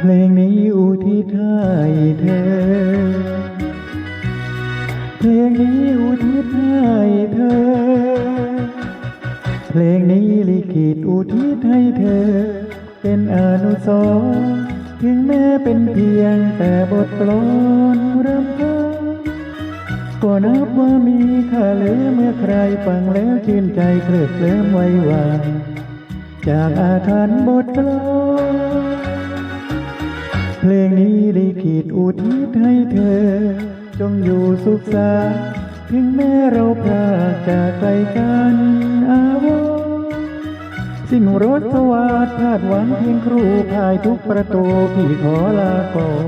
เพลงนี้อุทิศให้เธอ เพลงนี้อุทิศให้เธอ เพลงนี้ลิขิตอุทิศให้เธอ เป็นอนุสรณ์ถึงแม้เป็นเพียงแต่บทกลอนรำพันก็นับว่ามีค่าเลืเมื่อใครฟังแล้วชื่นใจเคลิ้มเคลิ้มไว้วางจากอาถรรพ์บทกลอน ลงนี้ลิขิตอุทิศให้เธอ จงอยู่สุขสันต์ถึงแม้เราพรากจากไกลกันอาวสิ้นรถสวัสดิ์พาดหวังเพียงครูพายทุกประตูพี่ขอลาก่อน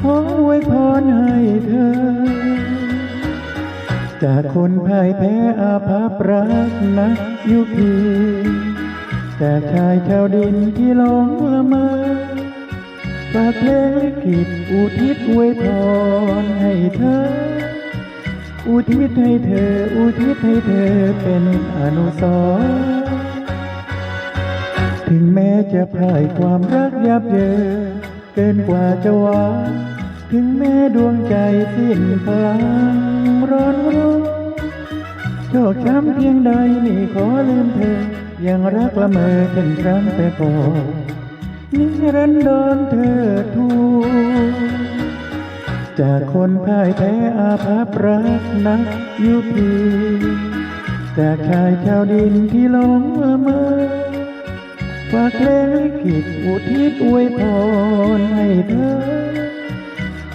ขอไว้พรให้เธอ จากคนพ่ายแพ้อาภัพรักนักยุพีจากชายชาวดินที่หลงละเมอ ฝากเพลงลิขิตอุทิศอวยพรให้เธอ อุทิศให้เธอ อุทิศให้เธอเป็นอนุสรถึงแม้จะพ่ายความรักยับเยินเกินกว่าจะหวานถึงแม้ดวงใจสิ้นพลังร้อนรุ่งโชคช้ำเพียงใดไม่ขอลืมเธอ ยังรักละเมอเช่นครั้งแต่ก่อน นิรันดรเธอทูจากคนพ่ายแพ้อาภัพรักนักยุพีจากชายชาวดินที่หลงละเมอฝากเพลงลิขิตอุทิศอวยพรให้เธอ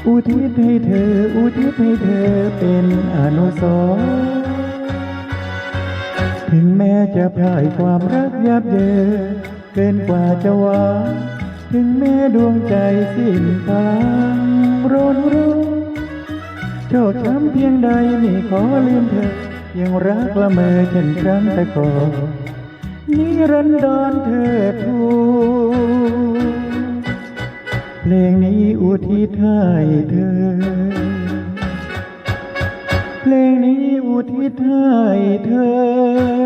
อุทิศให้เธอ อุทิศให้เธอเป็นอนุสรณ์ถึงแม้จะพ่ายความรักยับเยิน เกินกว่าจะหวังถึงแม้ดวงใจสิ้นทางร้นรู้โชคช้ำเพียงใดไม่ขอลืมเธอ ยังรักละเมอเช่นครั้งแต่ก่อนนี้รันดอนเธอทูเพลงนี้อุทิศให้เธอ เพลงนี้อุทิศให้เธอ